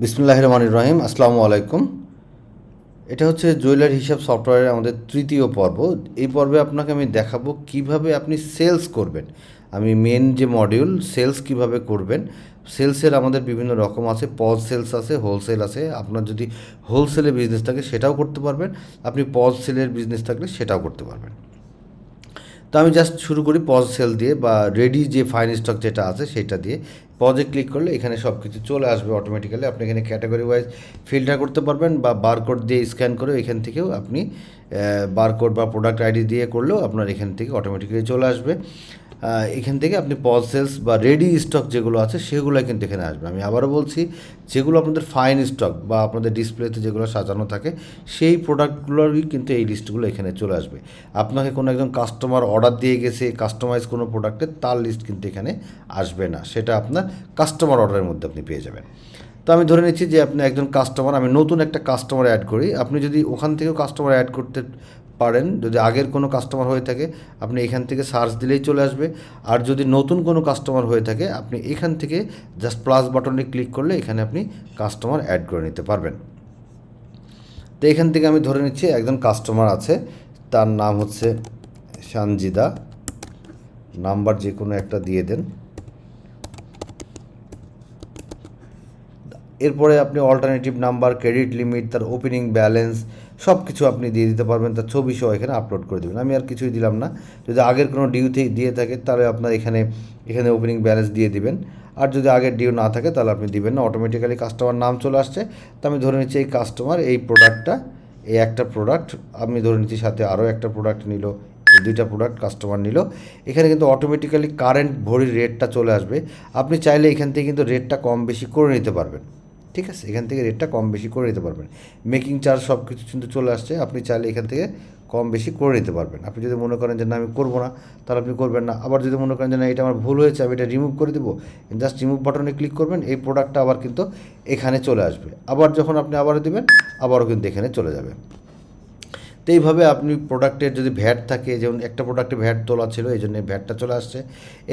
বিসমুল্লাহ রহমান রহিম আসসালামু আলাইকুম এটা হচ্ছে জুয়েলারি হিসাব সফটওয়্যারের আমাদের তৃতীয় পর্ব। এই পর্বে আপনাকে আমি দেখাবো কীভাবে আপনি সেলস করবেন। আমি মেন যে মডিউল সেলস কীভাবে করবেন, সেলসের আমাদের বিভিন্ন রকম আছে, পজ সেলস আছে, হোলসেল আছে। আপনার যদি হোলসেলের বিজনেস থাকে সেটাও করতে পারবেন, আপনি পজ সেলের বিজনেস থাকলে সেটাও করতে পারবেন। তো আমি জাস্ট শুরু করি পজ সেল দিয়ে বা রেডি যে ফাইন স্টক যেটা আছে সেটা দিয়ে। পজে ক্লিক করলে এখানে সব কিছু চলে আসবে অটোমেটিক্যালি আপনি এখানে ক্যাটাগরি ওয়াইজ ফিল্টার করতে পারবেন বা বারকোড দিয়ে স্ক্যান করে এখান থেকেও আপনি বারকোড বা প্রোডাক্ট আইডি দিয়ে করলেও আপনার এখান থেকে অটোমেটিক্যালি চলে আসবে। এখান থেকে আপনি পজ সেলস বা রেডি স্টক যেগুলো আছে সেগুলো কিন্তু এখানে আসবে। আমি আবারও বলছি, যেগুলো আপনাদের ফাইন স্টক বা আপনাদের ডিসপ্লেতে যেগুলো সাজানো থাকে, সেই প্রোডাক্টগুলোরই কিন্তু এই লিস্টগুলো এখানে চলে আসবে। আপনাকে কোনো একজন কাস্টমার অর্ডার দিয়ে গেছে, কাস্টমাইজ কোনো প্রোডাক্টের তার লিস্ট কিন্তু এখানে আসবে না। সেটা আপনার কাস্টমার অর্ডারের মধ্যে আপনি পেয়ে যাবেন। তো আমি ধরে নিচ্ছি যে আপনি একজন কাস্টমার, আমি নতুন একটা কাস্টমার অ্যাড করি। আপনি যদি ওখান থেকেও কাস্টমার অ্যাড করতে পারেন, যদি আগের কোনো কাস্টমার হয়ে থাকে, আপনি এখান থেকে সার্চ দিলেই চলে আসবে। আর যদি নতুন কোনো কাস্টমার হয়ে থাকে, আপনি এখান থেকে জাস্ট প্লাস বাটনে ক্লিক করলে এখানে আপনি কাস্টমার অ্যাড করে নিতে পারবেন। তো এখান থেকে আমি ধরে নিচ্ছি, একজন কাস্টমার আছে, তার নাম হচ্ছে সানজিদা। নাম্বার যে কোনো একটা দিয়ে দেন। এরপরে আপনি অল্টারনেটিভ নাম্বার ক্রেডিট লিমিট তার ওপেনিং ব্যালেন্স সব কিছু আপনি দিয়ে দিতে পারবেন, তার ছবি সহ এখানে আপলোড করে দেবেন। আমি আর কিছুই দিলাম না। যদি আগের কোনো ডিউ দিয়ে থাকে, তাহলে আপনার এখানে এখানে ওপেনিং ব্যালেন্স দিয়ে দিবেন। আর যদি আগের ডিউ না থাকে, তাহলে আপনি দিবেন না। অটোমেটিক্যালি কাস্টমার নাম চলে আসছে। তো আমি ধরে নিচ্ছি এই কাস্টমার এই প্রোডাক্টটা এই একটা প্রোডাক্ট আমি ধরে নিচ্ছি সাথে আরও একটা প্রোডাক্ট নিল দুইটা প্রোডাক্ট কাস্টমার নিল। এখানে কিন্তু অটোমেটিক্যালি কারেন্ট ভরির রেটটা চলে আসবে। আপনি চাইলে এখান থেকে কিন্তু রেটটা কম বেশি করে নিতে পারবেন। ঠিক আছে, এখান থেকে রেটটা কম বেশি করে নিতে পারবেন। মেকিং চার্জ সব কিছু কিন্তু চলে আসছে, আপনি চাইলে এখান থেকে কম বেশি করে নিতে পারবেন। আপনি যদি মনে করেন যে না, আমি করব না, তাহলে আপনি করবেন না। আবার যদি মনে করেন যে না, এটা আমার ভুল হয়েছে, আমি এটা রিমুভ করে দেবো জাস্ট রিমুভ বাটনে ক্লিক করবেন, এই প্রোডাক্টটা আবার কিন্তু এখানে চলে আসবে। আবার যখন আপনি আবারও দেবেন, আবারও কিন্তু এখানে চলে যাবে। তো এইভাবে আপনি প্রোডাক্টের যদি ভ্যাট থাকে, যেমন একটা প্রোডাক্টে ভ্যাট তোলা ছিল, এই জন্য ভ্যাটটা চলে আসছে।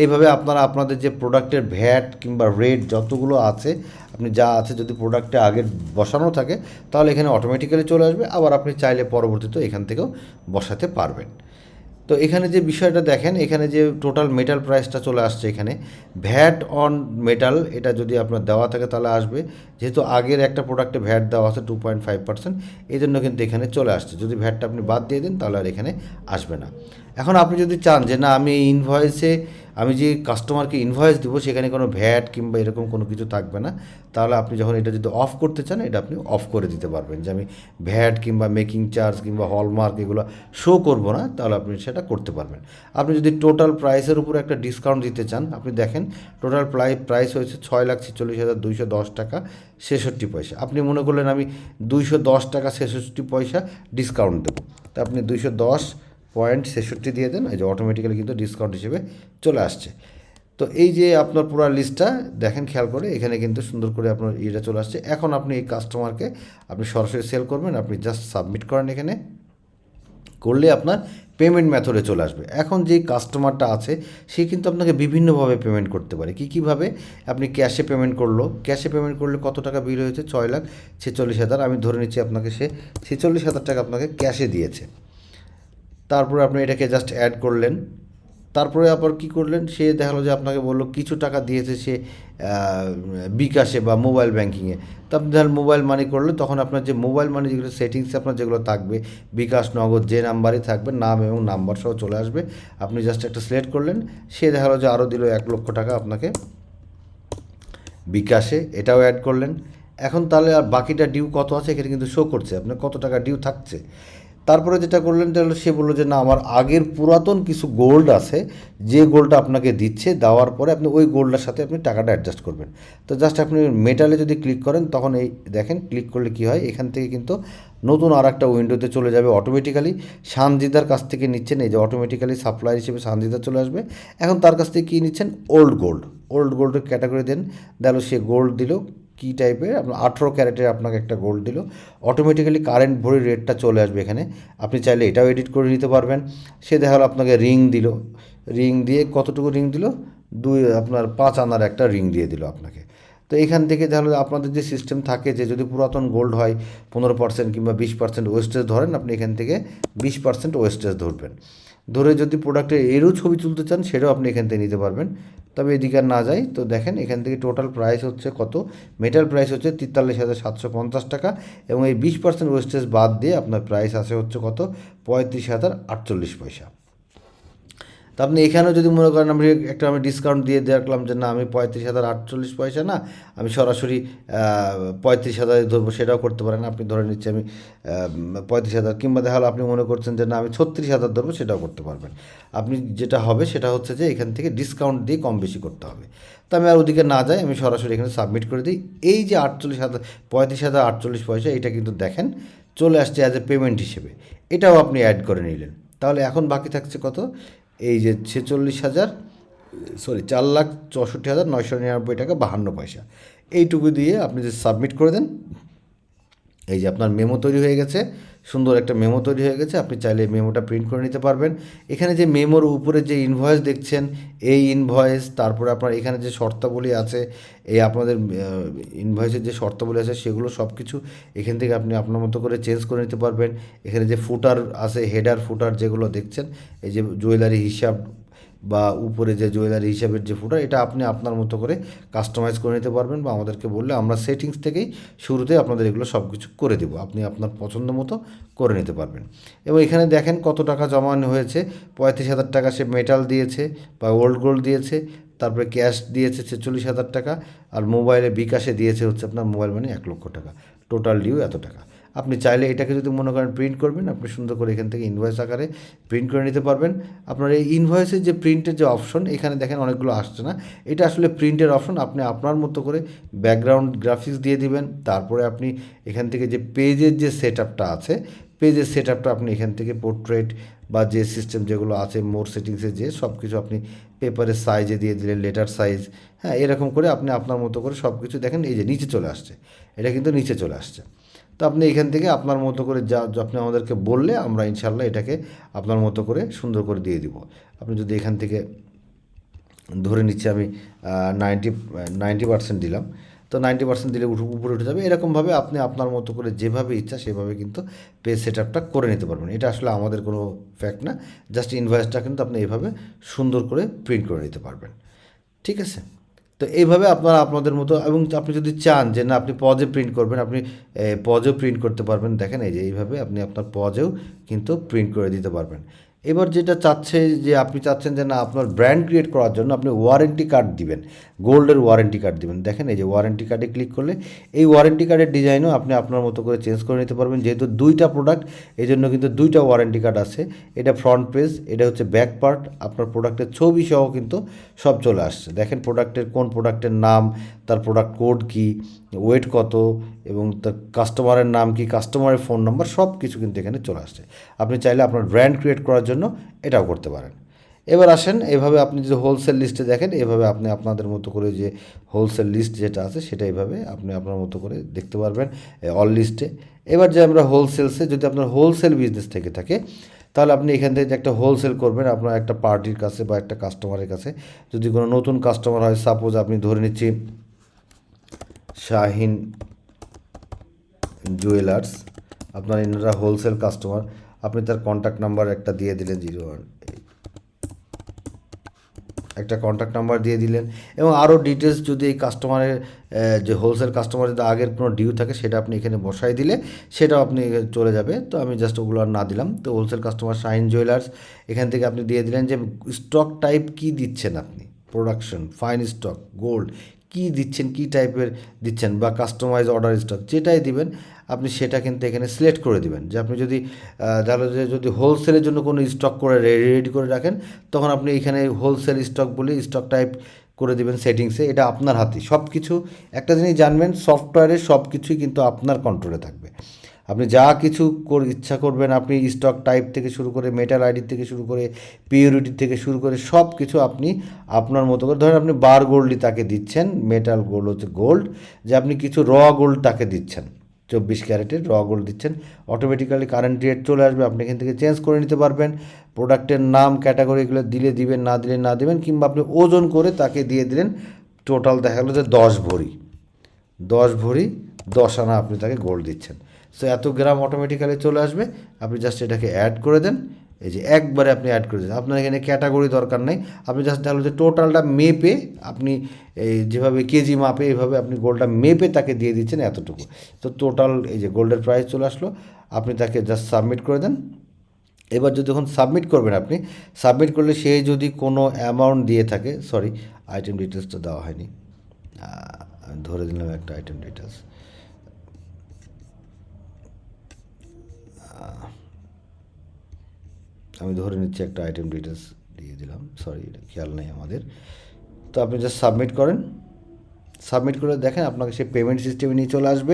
এইভাবে আপনারা আপনাদের যে প্রোডাক্টের ভ্যাট কিংবা রেট যতগুলো আছে, আপনি যা আছে যদি প্রোডাক্টে আগে বসানো থাকে, তাহলে এখানে অটোমেটিক্যালি চলে আসবে। আবার আপনি চাইলে পরবর্তীতে এখান থেকেও বসাতে পারবেন। তো এখানে যে বিষয়টা দেখেন, এখানে যে টোটাল মেটাল প্রাইসটা চলে আসছে এখানে ভ্যাট অন মেটাল এটা যদি আপনার দেওয়া থাকে তাহলে আসবে। যেহেতু আগের একটা প্রোডাক্টে ভ্যাট দেওয়া আছে টু পয়েন্ট ফাইভ পার্সেন্ট এই জন্য কিন্তু এখানে চলে আসছে। যদি ভ্যাটটা আপনি বাদ দিয়ে দেন তাহলে আর এখানে আসবে না। এখন আপনি যদি চান যে না, আমি ইনভয়েসে আমি যে কাস্টমারকে ইনভয়েস দিব, সেখানে কোনো ভ্যাট কিংবা এরকম কোনো কিছু থাকবে না, তাহলে আপনি যখন এটা যদি অফ করতে চান, এটা আপনি অফ করে দিতে পারবেন। যে আমি ভ্যাট কিংবা মেকিং চার্জ কিংবা হলমার্ক এগুলো শো করব না, তাহলে আপনি সেটা করতে পারবেন। আপনি যদি টোটাল প্রাইসের উপর একটা ডিসকাউন্ট দিতে চান, আপনি দেখেন টোটাল প্রাই প্রাইস হয়েছে ছয় লাখ ছেচল্লিশ হাজার দুইশো দশ টাকা ছেষট্টি পয়সা। আপনি মনে করলেন আমি দুইশো দশ টাকা ছেষট্টি পয়সা ডিসকাউন্ট দেবো। তা আপনি দুইশো দশ পয়েন্ট ছেষট্টি দিয়ে দেন, এই যে অটোমেটিক্যালি কিন্তু ডিসকাউন্ট হিসেবে চলে আসছে। তো এই যে আপনার পুরো লিস্টটা দেখেন খেয়াল করে, এখানে কিন্তু সুন্দর করে আপনার ইয়েটা চলে আসছে। এখন আপনি এই কাস্টমারকে আপনি সরাসরি সেল করবেন, আপনি জাস্ট সাবমিট করেন এখানে। করলে আপনার পেমেন্ট মেথডে চলে আসবে। এখন যে কাস্টমারটা আছে, সে কিন্তু আপনাকে বিভিন্নভাবে পেমেন্ট করতে পারে। কী কীভাবে? আপনি ক্যাশে পেমেন্ট করল। ক্যাশে পেমেন্ট করলে কত টাকা বিল হয়েছে? ছয় লাখ ছেচল্লিশ হাজার। আমি ধরে নিচ্ছি আপনাকে সে ছেচল্লিশ হাজার টাকা আপনাকে ক্যাশে দিয়েছে। তারপরে আপনি এটাকে জাস্ট অ্যাড করলেন। তারপরে আবার কি করলেন? সে দেখাল যে আপনাকে বলল কিছু টাকা দিয়েছে সে বিকাশে বা মোবাইল ব্যাঙ্কিংয়ে তো আপনি ধরেন মোবাইল মানি করলে তখন আপনার যে মোবাইল মানি যেগুলো সেটিংস আপনার যেগুলো থাকবে, বিকাশ, নগদ যে নাম্বারই থাকবে, নাম এবং নাম্বার সহ চলে আসবে। আপনি জাস্ট একটা সিলেক্ট করলেন, সে দেখাল যে আরও দিল এক লক্ষ টাকা আপনাকে বিকাশে, এটাও অ্যাড করলেন। এখন তাহলে আর বাকিটা ডিউ কত আছে? এখানে কিন্তু শো করছে। আপনার কত টাকা ডিউ থাকছে? তারপরে যেটা করলেন তাহলে সে বলল যে, না, আমার আগের পুরাতন কিছু গোল্ড আছে, যে গোল্ডটা আপনাকে দিচ্ছে, দেওয়ার পরে আপনি ওই গোল্ডের সাথে আপনি টাকাটা অ্যাডজাস্ট করবেন। তো জাস্ট আপনি মেটালে যদি ক্লিক করেন, তখন এই দেখেন ক্লিক করলে কি হয়, এখান থেকে কিন্তু নতুন আর একটা উইন্ডোতে চলে যাবে অটোমেটিক্যালি সানজিদার কাছ থেকে নিচ্ছেন, এই যে অটোমেটিক্যালি সাপ্লাই হিসেবে সানজিদা চলে আসবে। এখন তার কাছ থেকে কী নিচ্ছেন? ওল্ড গোল্ড ওল্ড গোল্ডের ক্যাটাগরি দেন। দেখল সে গোল্ড দিল। কী টাইপের আপনার আঠেরো ক্যারেটের আপনাকে একটা গোল্ড দিল। অটোমেটিক্যালি কারেন্ট ভরির রেটটা চলে আসবে এখানে। আপনি চাইলে এটাও এডিট করে নিতে পারবেন। সে দেখা গেলো আপনাকে রিং দিল। রিং দিয়ে কতটুকু রিং দিল? দুই, আপনার পাঁচ আনার একটা রিং দিয়ে দিল আপনাকে। তো এখান থেকে তাহলে আপনাদের যে সিস্টেম থাকে যে যদি পুরাতন গোল্ড হয়, পনেরো পার্সেন্ট কিংবা বিশ পার্সেন্ট ওয়েস্টেজ ধরেন, আপনি এখান থেকে বিশ পার্সেন্ট ওয়েস্টেজ ধরবেন। ধরে যদি প্রোডাক্টের এরও ছবি তুলতে চান, সেটাও আপনি এখান থেকে নিতে পারবেন। তবে এদিকে আর না যাই। তো দেখেন, এখান থেকে টোটাল প্রাইস হচ্ছে কত? মেটাল প্রাইস হচ্ছে তেতাল্লিশ হাজার সাতশো পঞ্চাশ টাকা এবং এই বিশ পার্সেন্ট ওয়েস্টেজ বাদ দিয়ে আপনার প্রাইস আসে হচ্ছে কত? পঁয়ত্রিশ হাজার আটচল্লিশ পয়সা। তা আপনি এখানেও যদি মনে করেন আমি একটা আমি ডিসকাউন্ট দিয়ে দেখলাম যে না, আমি পঁয়ত্রিশ হাজার আটচল্লিশ পয়সা না, আমি সরাসরি পঁয়ত্রিশ হাজার ধরবো, সেটাও করতে পারেন। আপনি ধরে নিচ্ছি আমি পঁয়ত্রিশ হাজার কিংবা দেখা আপনি মনে করছেন যে না, আমি ছত্রিশ হাজার ধরবো, সেটাও করতে পারবেন। আপনি যেটা হবে, সেটা হচ্ছে যে এখান থেকে ডিসকাউন্ট দিয়ে কম বেশি করতে হবে। তো আমি আর ওদিকে না যাই, আমি সরাসরি এখানে সাবমিট করে দিই। এই যে আটচল্লিশ হাজার, পঁয়ত্রিশ হাজার আটচল্লিশ পয়সা, এটা কিন্তু দেখেন, চলে আসছে অ্যাজ এ পেমেন্ট হিসেবে। এটাও আপনি অ্যাড করে নিলেন। তাহলে এখন বাকি থাকছে কত? এই যে ছেচল্লিশ হাজার সরি চার লাখ চৌষট্টি হাজার নয়শো নিরানব্বই টাকা বাহান্ন পয়সা। এইটুকু দিয়ে আপনি যদি সাবমিট করে দেন এই যে আপনার মেমো তৈরি হয়ে গেছে, সুন্দর একটা মেমো তৈরি হয়ে গেছে, আপনি চাইলে মেমোটা প্রিন্ট করে নিতে পারবেন। এখানে যে মেমোর উপরে যে ইনভয়েস দেখছেন, এই ইনভয়েস তারপরে আপনার এখানে যে শর্তাবলী আছে, এই আপনাদের ইনভয়েসের যে শর্তাবলী আছে, সেগুলো সব কিছু এখান থেকে আপনি আপনার মতো করে চেঞ্জ করে নিতে পারবেন। এখানে যে ফুটার আছে হেডার ফুটার যেগুলো দেখছেন, এই যে জুয়েলারি হিসাব বা উপরে যে জুয়েলারি হিসাবের যে ফুটার এটা আপনি আপনার মতো করে কাস্টমাইজ করে নিতে পারবেন বা আমাদেরকে বললে আমরা সেটিংস থেকেই শুরুতে আপনাদের এগুলো সব কিছু করে দেবো। আপনি আপনার পছন্দ মতো করে নিতে পারবেন। এবং এখানে দেখেন কত টাকা জমানো হয়েছে। পঁয়ত্রিশ হাজার টাকা সে মেটাল দিয়েছে বা ওল্ড গোল্ড দিয়েছে, তারপরে ক্যাশ দিয়েছে ছেচল্লিশ হাজার টাকা, আর মোবাইলে বিকাশে দিয়েছে হচ্ছে আপনার মোবাইল মানে এক লক্ষ টাকা। টোটাল ডিউ এত টাকা। আপনি চাইলে এটাকে যদি মনে করেন প্রিন্ট করবেন, আপনি সুন্দর করে এখান থেকে ইনভয়েস আকারে প্রিন্ট করে নিতে পারবেন। আপনার এই ইনভয়েসের যে প্রিন্টের যে অপশন এখানে দেখেন অনেকগুলো আসছে না। এটা আসলে প্রিন্টের অপশন আপনি আপনার মতো করে ব্যাকগ্রাউন্ড গ্রাফিক্স দিয়ে দিবেন। তারপরে আপনি এখান থেকে যে পেজের যে সেট আছে পেজের সেট আপনি এখান থেকে পোর্ট্রেট বা যে সিস্টেম যেগুলো আছে মোর সেটিংসে যে সব কিছু আপনি পেপারের সাইজে দিয়ে দিলেন লেটার সাইজ হ্যাঁ এরকম করে আপনি আপনার মতো করে সব কিছু দেখেন, এই যে নিচে চলে আসছে। এটা কিন্তু নিচে চলে আসছে। তো আপনি এখান থেকে আপনার মতো করে যা আপনি আমাদেরকে বললে আমরা ইনশাল্লাহ এটাকে আপনার মতো করে সুন্দর করে দিয়ে দিব। আপনি যদি এখান থেকে ধরে নিচ্ছি আমি নাইনটি নাইনটি পার্সেন্ট দিলাম, তো নাইনটি পার্সেন্ট দিলে উঠে, উপরে উঠে যাবে। এরকমভাবে আপনি আপনার মতো করে যেভাবে ইচ্ছা সেভাবে কিন্তু পে সেট আপটা করে নিতে পারবেন। এটা আসলে আমাদের কোনো ফ্যাক্ট না। জাস্ট ইনভয়েসটা কিন্তু আপনি এভাবে সুন্দর করে প্রিন্ট করে নিতে পারবেন। ঠিক আছে? তো এইভাবে আপনারা আপনাদের মতো এবং আপনি যদি চান যে না, আপনি পজে প্রিন্ট করবেন, আপনি পজেও প্রিন্ট করতে পারবেন। দেখেন এই যে এইভাবে আপনি আপনার পজেও কিন্তু প্রিন্ট করে দিতে পারবেন। এবার যেটা চাচ্ছে যে আপনি চাচ্ছেন যে না, আপনার ব্র্যান্ড ক্রিয়েট করার জন্য আপনি ওয়ারেন্টি কার্ড দিবেন গোল্ডের ওয়ারেন্টি কার্ড দিবেন। দেখেন এই যে ওয়ারেন্টি কার্ডে ক্লিক করলে এই ওয়ারেন্টি কার্ডের ডিজাইনও আপনি আপনার মতো করে চেঞ্জ করে নিতে পারবেন। যেহেতু দুইটা প্রোডাক্ট এই জন্য কিন্তু দুইটা ওয়ারেন্টি কার্ড আছে। এটা ফ্রন্ট পেজ এটা হচ্ছে ব্যাক পার্ট আপনার প্রোডাক্টের ছবি সহ কিন্তু সব চলে আসছে। দেখেন প্রোডাক্টের কোন প্রোডাক্টের নাম, তার প্রোডাক্ট কোড কী ওয়েট কত এবং তার কাস্টমারের নাম কি কাস্টমারের ফোন নাম্বার সব কিছু কিন্তু এখানে চলে আসছে। আপনি চাইলে আপনার ব্র্যান্ড ক্রিয়েট করার জন্য এটাও করতে পারেন। এবার আসেন, এভাবে আপনি যদি হোলসেল লিস্টে দেখেন, এভাবে আপনি আপনাদের মতো করে যে হোলসেল লিস্ট যেটা আছে, সেটা এইভাবে আপনি আপনার মতো করে দেখতে পারবেন অল লিস্টে এবার যে আমরা হোলসেলসে যদি আপনার হোলসেল বিজনেস থেকে থাকে, তাহলে আপনি এখান থেকে একটা হোলসেল করবেন আপনার একটা পার্টির কাছে বা একটা কাস্টমারের কাছে। যদি কোনো নতুন কাস্টমার হয় সাপোজ আপনি ধরে নিচ্ছি শাহিন জুয়েলার্স, আপনার এনারা হোলসেল কাস্টমার, আপনি তার কন্ট্যাক্ট নাম্বার একটা দিয়ে দিলেন জিরো ওয়ান একটা কন্ট্যাক্ট নাম্বার দিয়ে দিলেন এবং আরও ডিটেলস যদি এই কাস্টমারের যে হোলসেল কাস্টমার যদি আগের কোনো ডিউ থাকে, সেটা আপনি এখানে বসাই দিলে সেটাও আপনি চলে যাবে। তো আমি জাস্ট ওগুলো আর না দিলাম। তো হোলসেল কাস্টমার শাইন জুয়েলার্স, এখান থেকে আপনি দিয়ে দিলেন যে স্টক টাইপ কী দিচ্ছেন আপনি? প্রোডাকশন ফাইন স্টক গোল্ড কী দিচ্ছেন, কি টাইপের দিচ্ছেন বা কাস্টমাইজ অর্ডার স্টক যেটাই দিবেন, আপনি সেটা কিন্তু এখানে সিলেক্ট করে দিবেন। যে আপনি যদি তাহলে যে যদি হোলসেলের জন্য কোনো স্টক করে রেডি করে রাখেন, তখন আপনি এখানে হোলসেল স্টক বলে স্টক টাইপ করে দেবেন সেটিংসে এটা আপনার হাতে সব কিছু একটা জিনিস জানবেন সফটওয়্যারে সব কিছুই কিন্তু আপনার কন্ট্রোলে থাকবে। আপনি যা কিছু ইচ্ছা করবেন, আপনি স্টক টাইপ থেকে শুরু করে মেটাল আইডি থেকে শুরু করে পিওরিটি থেকে শুরু করে সব কিছু আপনি আপনার মতো করে, ধরেন আপনি বার গোল্ডই তাকে দিচ্ছেন মেটাল গোল্ড হচ্ছে গোল্ড যে আপনি কিছু র গোল্ড তাকে দিচ্ছেন, চব্বিশ ক্যারেটের র গোল্ড দিচ্ছেন অটোমেটিক্যালি কারেন্ট রেট চলে আসবে, আপনি এখান থেকে চেঞ্জ করে নিতে পারবেন প্রোডাক্টের নাম ক্যাটাগরি এগুলো দিলে দিবেন, না দিলে না দেবেন, কিংবা আপনি ওজন করে তাকে দিয়ে দিলেন টোটাল দেখা গেলো যে দশ ভরি দশ ভরি দশ আনা আপনি তাকে গোল্ড দিচ্ছেন। সো এত গ্রাম অটোমেটিক্যালি চলে আসবে। আপনি জাস্ট এটাকে অ্যাড করে দেন। এই যে একবারে আপনি অ্যাড করে দেন। আপনার এখানে ক্যাটাগরি দরকার নেই। আপনি জাস্ট তাহলে যে টোটালটা মেপে আপনি এই যেভাবে কেজি মাপে এইভাবে আপনি গোল্ডটা মেপে তাকে দিয়ে দিচ্ছেন এতটুকু। তো টোটাল এই যে গোল্ডের প্রাইস চলে আসলো। আপনি তাকে জাস্ট সাবমিট করে দেন। এবার যদি যখন সাবমিট করবেন আপনি সাবমিট করলে সে যদি কোনো অ্যামাউন্ট দিয়ে থাকে সরি আইটেম ডিটেলসটা দেওয়া হয়নি। ধরে দিলাম একটা আইটেম ডিটেলস আমি ধরে নিচ্ছি একটা আইটেম ডিটেলস দিয়ে দিলাম। সরি খেয়াল নেই আমাদের। তো আপনি জাস্ট সাবমিট করেন। সাবমিট করে দেখেন আপনাকে সে পেমেন্ট সিস্টেমে নিয়ে চলে আসবে।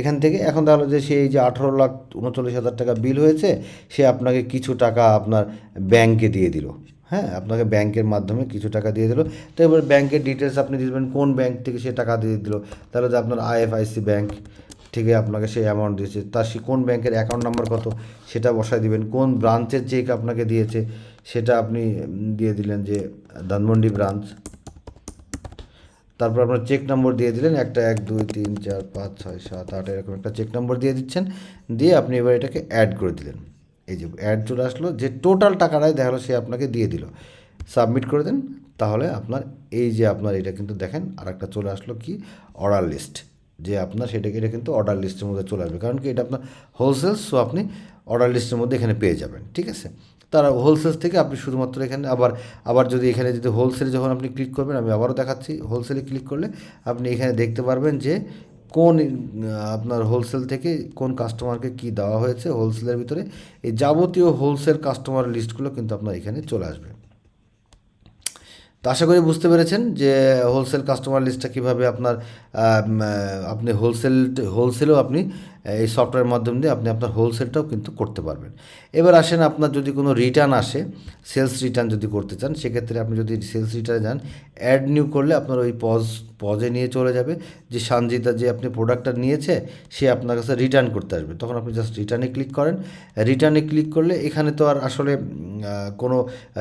এখান থেকে এখন তাহলে যে সেই যে আঠারো লাখ উনচল্লিশ হাজার টাকা বিল হয়েছে, সে আপনাকে কিছু টাকা আপনার ব্যাংকে দিয়ে দিল। হ্যাঁ আপনাকে ব্যাংকের মাধ্যমে কিছু টাকা দিয়ে দিল। তো এবার ব্যাংকের ডিটেলস আপনি দেবেন কোন ব্যাংক থেকে সে টাকা দিয়ে দিল। তাহলে যে আপনার আইএফআইসি ব্যাংক থেকে আপনাকে সেই অ্যামাউন্ট দিয়েছে। তার সে কোন ব্যাংকের অ্যাকাউন্ট নাম্বার কত, সেটা বসায় দিবেন। কোন ব্রাঞ্চের চেক আপনাকে দিয়েছে, সেটা আপনি দিয়ে দিলেন যে ধানমন্ডি ব্রাঞ্চ তারপর আপনার চেক নম্বর দিয়ে দিলেন, একটা এক, দুই, তিন, চার, পাঁচ, ছয়, সাত, আট, এরকম একটা চেক নম্বর দিয়ে দিচ্ছেন। দিয়ে আপনি এবার এটাকে অ্যাড করে দিলেন। এই যে অ্যাড চলে আসলো, যে টোটাল টাকাটাই দেখাল সে আপনাকে দিয়ে দিল। সাবমিট করে দেন, তাহলে আপনার, এই যে আপনার, এটা কিন্তু দেখেন আর একটা চলে আসলো কি? অর্ডার লিস্ট যে আপনার সেটাকে এটা কিন্তু অর্ডার লিস্টের মধ্যে চলে আসবে। কারণ কি, এটা আপনার হোলসেল সো আপনি অর্ডার লিস্টের মধ্যে এখানে পেয়ে যাবেন, ঠিক আছে? তারা হোলসেল থেকে আপনি শুধুমাত্র এখানে আবার আবার যদি এখানে যদি হোলসেলে যখন আপনি ক্লিক করবেন, আমি আবারও দেখাচ্ছি হোলসেলে ক্লিক করলে আপনি এখানে দেখতে পারবেন যে কোন আপনার হোলসেল থেকে কোন কাস্টমারকে কি দেওয়া হয়েছে হোলসেলের ভিতরে। এই যাবতীয় হোলসেল কাস্টমার লিস্টগুলো কিন্তু আপনার এখানে চলে আসবে। তো আশা করি বুঝতে পেরেছেন যে হোলসেল কাস্টমার লিস্টটা কীভাবে আপনার আপনি হোলসেল হোলসেলও আপনি এই সফটওয়্যার মাধ্যম দিয়ে আপনি আপনার হোলসেলটাও কিন্তু করতে পারবেন। এবার আসেন আপনার যদি কোনো রিটার্ন আসে সেলস রিটার্ন যদি করতে চান, সেক্ষেত্রে আপনি যদি সেলস রিটার্নে যান অ্যাড নিউ করলে আপনার ওই পজ পজে নিয়ে চলে যাবে। যে সঞ্জিতা যে আপনি প্রোডাক্টটা নিয়েছে, সে আপনার কাছে রিটার্ন করতে আসবে। তখন আপনি জাস্ট রিটার্নে ক্লিক করেন। রিটার্নে ক্লিক করলে এখানে তো আর আসলে কোনো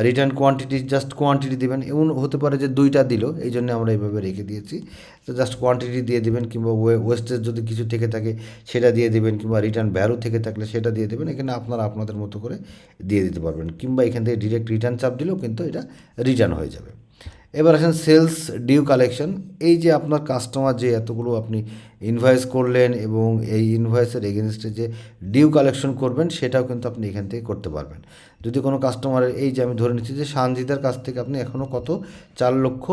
রিটার্ন কোয়ান্টিটি জাস্ট কোয়ান্টিটি দেবেন। এমন হতে পারে যে দুইটা দিল এই জন্য আমরা এইভাবে রেখে দিয়েছি। তো জাস্ট কোয়ান্টিটি দিয়ে দেবেন কিংবা ওয়েস্টেজ যদি কিছু থেকে থাকে, সেটা দিয়ে দেবেন কিংবা রিটার্ন ভ্যালু থেকে থাকলে সেটা দিয়ে দেবেন, এখানে আপনারা আপনাদের মতো করে দিয়ে দিতে পারবেন। কিংবা এখান থেকে ডিরেক্ট রিটার্ন চাপ দিলেও কিন্তু এটা রিটার্ন হয়ে যাবে। এবার আসেন সেলস ডিউ কালেকশন এই যে আপনার কাস্টমার যে এতগুলো আপনি ইনভয়েস করলেন এবং এই ইনভয়েসের এগেনস্টে যে ডিউ কালেকশন করবেন, সেটাও কিন্তু আপনি এখান থেকে করতে পারবেন। যদি কোনো কাস্টমারের এই যে আমি ধরে নিচ্ছি যে সানজিদার কাছ থেকে আপনি এখনও কত? চার লক্ষ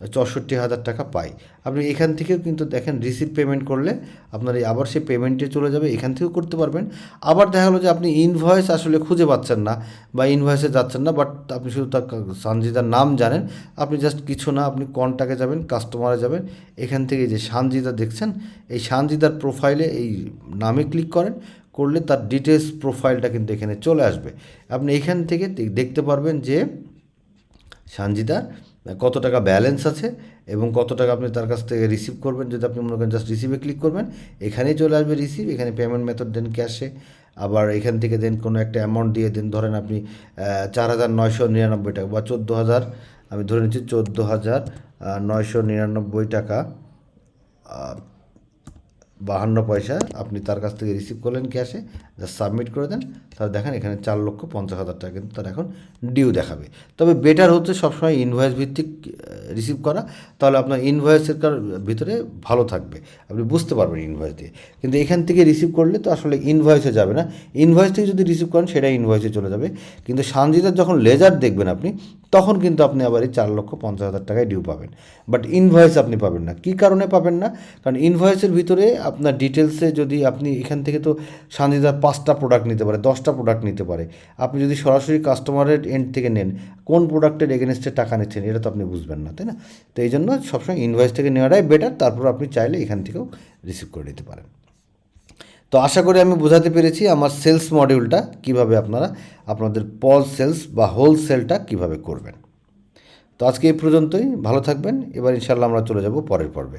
চৌষট্টি হাজার টাকা পাই। আপনি এখান থেকেও কিন্তু দেখেন রিসিভ পেমেন্ট করলে আপনার এই আবার সেই পেমেন্টে চলে যাবে, এখান থেকেও করতে পারবেন। আবার দেখা গেলো যে আপনি ইনভয়েস আসলে খুঁজে পাচ্ছেন না বা ইনভয়েসে যাচ্ছেন না বাট আপনি শুধু তার সানজিদার নাম জানেন। আপনি জাস্ট কিছু না, আপনি কন্ট্যাক্টে যাবেন কাস্টমারে যাবেন, এখান থেকে যে সানজিদা দেখছেন, এই সানজিদার প্রোফাইলে এই নামে ক্লিক করেন, করলে তার ডিটেলস প্রোফাইলটা কিন্তু এখানে চলে আসবে। আপনি এখান থেকে দেখতে পারবেন যে সানজিদার কত টাকা ব্যালেন্স আছে এবং কত টাকা আপনি তার কাছ থেকে রিসিভ করবেন, যদি আপনি মনে করেন জাস্ট রিসিভে ক্লিক করবেন, এখানেই চলে আসবে রিসিভ এখানে পেমেন্ট মেথড দেন ক্যাশে আবার এখান থেকে দেন কোনো একটা অ্যামাউন্ট দিয়ে দেন ধরেন আপনি চার হাজার নয়শো নিরানব্বই টাকা বা চোদ্দ হাজার, আমি ধরে নিচ্ছি চোদ্দ হাজার নয়শো নিরানব্বই টাকা বাহান্ন পয়সা আপনি তার কাছ থেকে রিসিভ করলেন ক্যাশে জাস্ট সাবমিট করে দেন, তাহলে দেখেন এখানে চার লক্ষ পঞ্চাশ হাজার টাকা কিন্তু তার এখন ডিউ দেখাবে। তবে বেটার হচ্ছে সবসময় ইনভয়েস ভিত্তিক রিসিভ করা, তাহলে আপনার ইনভয়েসের ভিতরে ভালো থাকবে। আপনি বুঝতে পারবেন ইনভয়েস দিয়ে। কিন্তু এখান থেকে রিসিভ করলে তো আসলে ইনভয়েসে যাবে না। ইনভয়েস থেকে যদি রিসিভ করেন সেটা ইনভয়েসে চলে যাবে। কিন্তু সানজিদার যখন লেজার দেখবেন আপনি তখন কিন্তু আপনি আবার এই চার লক্ষ পঞ্চাশ হাজার টাকায় ডিউ পাবেন। বাট ইনভয়েস আপনি পাবেন না। কী কারণে পাবেন না? কারণ ইনভয়েসের ভিতরে আপনার ডিটেলসে যদি আপনি এখান থেকে তো সানজিদার পাঁচটা প্রোডাক্ট নিতে পারে, দশটা প্রোডাক্ট নিতে পারে। আপনি যদি সরাসরি কাস্টমারের এন্ড থেকে নেন, কোন প্রোডাক্টের এগেনস্টে টাকা নিচ্ছেন, এটা তো আপনি বুঝবেন না, তাই না? তো এই জন্য সবসময় ইনভয়েস থেকে নেওয়াটাই বেটার তারপর আপনি চাইলে এখান থেকেও রিসিভ করে নিতে পারেন। তো আশা করি আমি বোঝাতে পেরেছি আমার সেলস মডিউলটা কীভাবে আপনারা আপনাদের পল সেলস বা হোলসেলটা কীভাবে করবেন। তো আজকে এই পর্যন্তই, ভালো থাকবেন। এবার ইনশাল্লাহ আমরা চলে যাব পরের পর্বে।